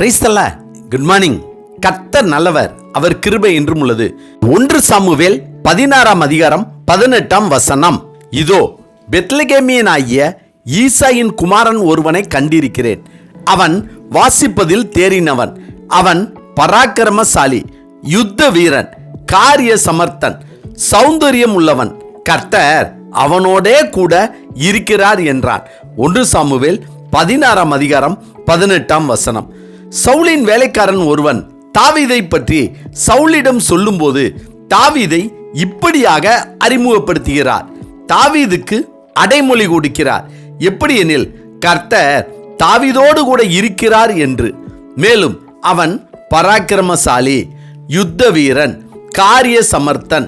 பிரைஸ்தல்ல good morning கர்த்தர் நல்லவர். அவர் கிருபை என்றும் உள்ளது. ஒன்று சாமுவேல் பதினாறாம் அதிகாரம் பதினெட்டாம் வசனம். இதோ பெத்லகேமியன் ஆகிய ஈசாயின் குமாரன் ஒருவனை கண்டிருக்கிறேன். அவன் வாசிப்பதில் தேறினவன். அவன் பராக்கிரமசாலி யுத்த வீரன் காரிய சமர்த்தன் சௌந்தரியம் உள்ளவன். கர்த்தர் அவனோடே கூட இருக்கிறார் என்றான் ஒன்று சாமுவேல் பதினாறாம் அதிகாரம் பதினெட்டாம் வசனம். சவுலின் வேலைக்காரன் ஒருவன் தாவீதை பற்றி சவுலிடம் சொல்லும்போது தாவீதை இப்படியாக அறிமுகப்படுத்துகிறார். தாவீதுக்கு அடைமொழி கொடுக்கிறார். எப்படி எனில் கர்த்தர் தாவீதோடு கூட இருக்கிறார் என்று. மேலும் அவன் பராக்கிரமசாலி யுத்த வீரன் காரிய சமர்த்தன்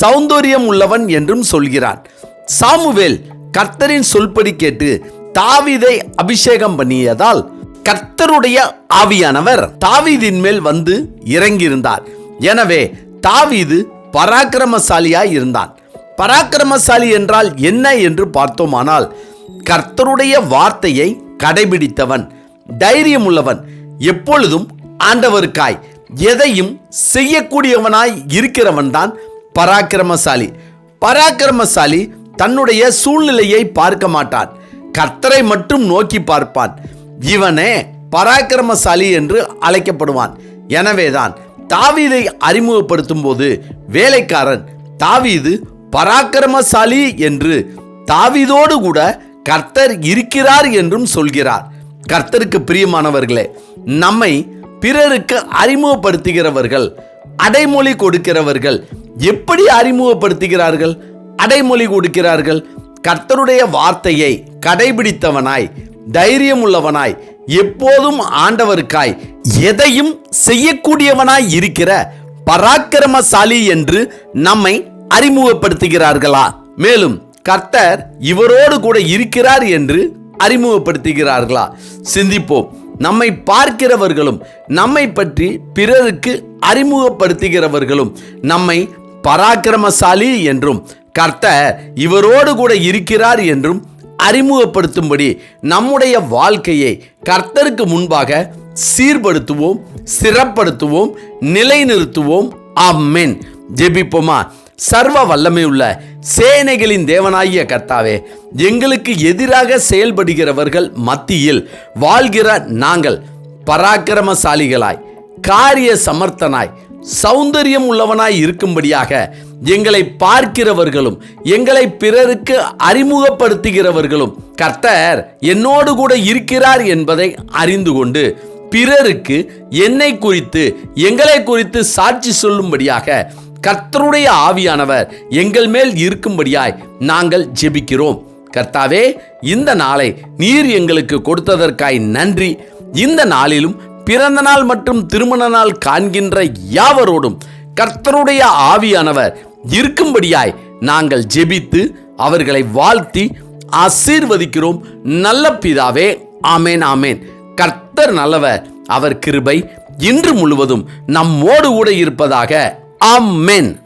சௌந்தரியம் உள்ளவன் என்றும் சொல்கிறான் சாமுவேல் கர்த்தரின் சொல்படி கேட்டு தாவீதை அபிஷேகம் பண்ணியதால் கர்த்தருடைய ஆவியானவர் தாவீதின் மேல் வந்து இறங்கியிருந்தார். எனவே தாவீது பராக்கிரமசாலியாய் இருந்தான். பராக்கிரமசாலி என்றால் என்ன என்று பார்த்தோமானால் கர்த்தருடைய வார்த்தையை கடைபிடித்தவன் தைரியம் உள்ளவன் எப்பொழுதும் ஆண்டவருக்காய் எதையும் செய்யக்கூடியவனாய் இருக்கிறவன் தான் பராக்கிரமசாலி. பராக்கிரமசாலி தன்னுடைய சூழ்நிலையை பார்க்க மாட்டான். கர்த்தரை மட்டும் நோக்கி பார்ப்பான். இவனே பராக்கிரமசாலி என்று அழைக்கப்படுவான். எனவேதான் தாவீதை அறிமுகப்படுத்தும் போது வேலைக்காரன் தாவீது பராக்கிரமசாலி என்று தாவீதோடு கூட கர்த்தர் இருக்கிறார் என்றும் சொல்கிறார். கர்த்தருக்கு பிரியமானவர்களே நம்மை பிறருக்கு அறிமுகப்படுத்துகிறவர்கள் அடைமொழி கொடுக்கிறவர்கள் எப்படி அறிமுகப்படுத்துகிறார்கள்? அடைமொழி கொடுக்கிறார்கள். கர்த்தருடைய வார்த்தையை கடைபிடித்தவனாய் தைரியம் உள்ளவனாய் எப்போதும் ஆண்டவருக்காய் எதையும் செய்யக்கூடியவனாய் இருக்கிற பராக்கிரமசாலி என்று நம்மை அறிமுகப்படுத்துகிறார்களா? மேலும் கர்த்தர் இவரோடு கூட இருக்கிறார் என்று அறிமுகப்படுத்துகிறார்களா? சிந்திப்போம். நம்மை பார்க்கிறவர்களும் நம்மை பற்றி பிறருக்கு அறிமுகப்படுத்துகிறவர்களும் நம்மை பராக்கிரமசாலி என்றும் கர்த்தர் இவரோடு கூட இருக்கிறார் என்றும் அறிமுகப்படுத்தும்படி நம்முடைய வாழ்க்கையை கர்த்தருக்கு முன்பாக சீர்படுத்துவோம் சிறப்படுத்துவோம் நிலைநிறுத்துவோம். ஆமென். ஜெபிப்போமா? சர்வ வல்லமை உள்ள சேனைகளின் தேவனாகிய கர்த்தாவே எங்களுக்கு எதிராக செயல்படுகிறவர்கள் மத்தியில் வாழ்கிற நாங்கள் பராக்கிரமசாலிகளாய் காரிய சமர்த்தனாய் சௌந்தரியம் உள்ளவனாய் இருக்கும்படியாக எங்களை பார்க்கிறவர்களும் எங்களை பிறருக்கு அறிமுகப்படுத்துகிறவர்களும் கர்த்தர் என்னோடு கூட இருக்கிறார் என்பதை அறிந்து கொண்டு பிறருக்கு என்னை குறித்து எங்களை குறித்து சாட்சி சொல்லும்படியாக கர்த்தருடைய ஆவியானவர் எங்கள் மேல் இருக்கும்படியாய் நாங்கள் ஜெபிக்கிறோம். கர்த்தாவே இந்த நாளை நீர் எங்களுக்கு கொடுத்ததற்காய் நன்றி. இந்த நாளிலும் பிறந்த நாள் மற்றும் திருமண நாள் காண்கின்ற யாவரோடும் கர்த்தருடைய ஆவியானவர் இருக்கும்படியாய் நாங்கள் ஜெபித்து அவர்களை வாழ்த்தி ஆசீர்வதிக்கிறோம். நல்ல பிதாவே ஆமேன் ஆமேன். கர்த்தர் நல்லவர் அவர் கிருபை இன்று முழுவதும் நம்மோடு கூட இருப்பதாக ஆமென்.